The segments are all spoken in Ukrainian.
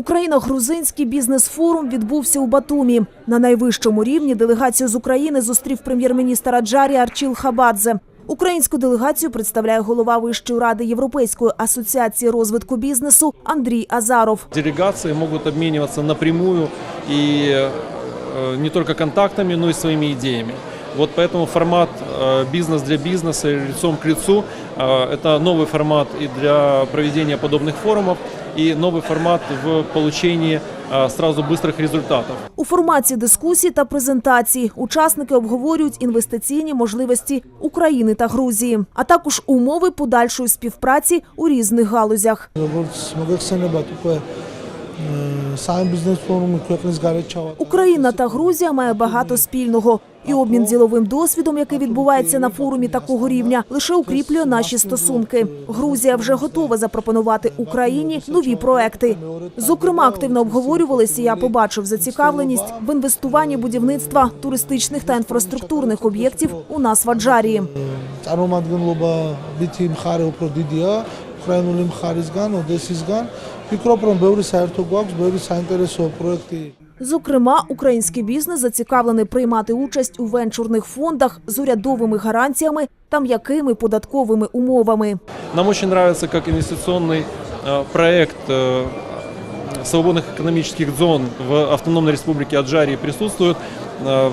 Україно-грузинський бізнес-форум відбувся у Батумі. На найвищому рівні делегацію з України зустрів прем'єр-міністр Аджарі Арчіл Хабадзе. Українську делегацію представляє голова Вищої ради Європейської асоціації розвитку бізнесу Андрій Азаров. Делегации могут обмениваться напрямую и э, не только контактами, но и своими идеями. Вот поэтому формат э, бизнес для бизнеса и лицом к лицу э, это новый формат и для проведения подобных форумов, и новый формат в получении э, сразу быстрых результатов. У форматі дискусій та презентацій учасники обговорюють інвестиційні можливості України та Грузії, а також умови подальшої співпраці у різних галузях. Україна та Грузія має багато спільного, і обмін діловим досвідом, який відбувається на форумі такого рівня, лише укріплює наші стосунки. Грузія вже готова запропонувати Україні нові проекти. Зокрема, активно обговорювалися. Я побачив зацікавленість в інвестуванні будівництва туристичних та інфраструктурних об'єктів у нас в Аджарії. Україну ვითი მხარე უფრო დიდია უკრაინული მხარისგან, ოდესისგან. ფიქრობ, რომ ბევრი საერთო გვაქვს, ბევრი საინტერესო პროექტი Зокрема, український бізнес зацікавлений приймати участь у венчурних фондах з урядовими гарантіями та м'якими податковими умовами. Нам очень нравится, как инвестиционный э, проект э, свободных экономических зон в Автономной Республике Аджарии присутствует, э,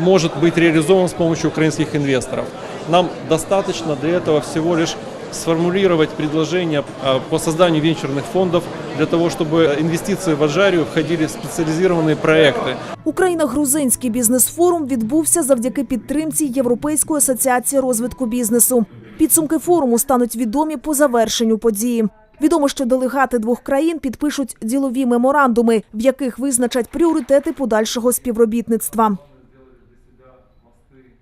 может быть реализован с помощью украинских инвесторов. Нам достаточно для этого всего лишь сформулировать предложение э, по созданию венчурных фондов для того, чтобы инвестиции в Аджарию входили в специализированные проекты. Україно-грузинський бізнес-форум відбувся завдяки підтримці Європейської асоціації розвитку бізнесу. Підсумки форуму стануть відомі по завершенню події. Відомо, що делегати двох країн підпишуть ділові меморандуми, в яких визначать пріоритети подальшого співробітництва.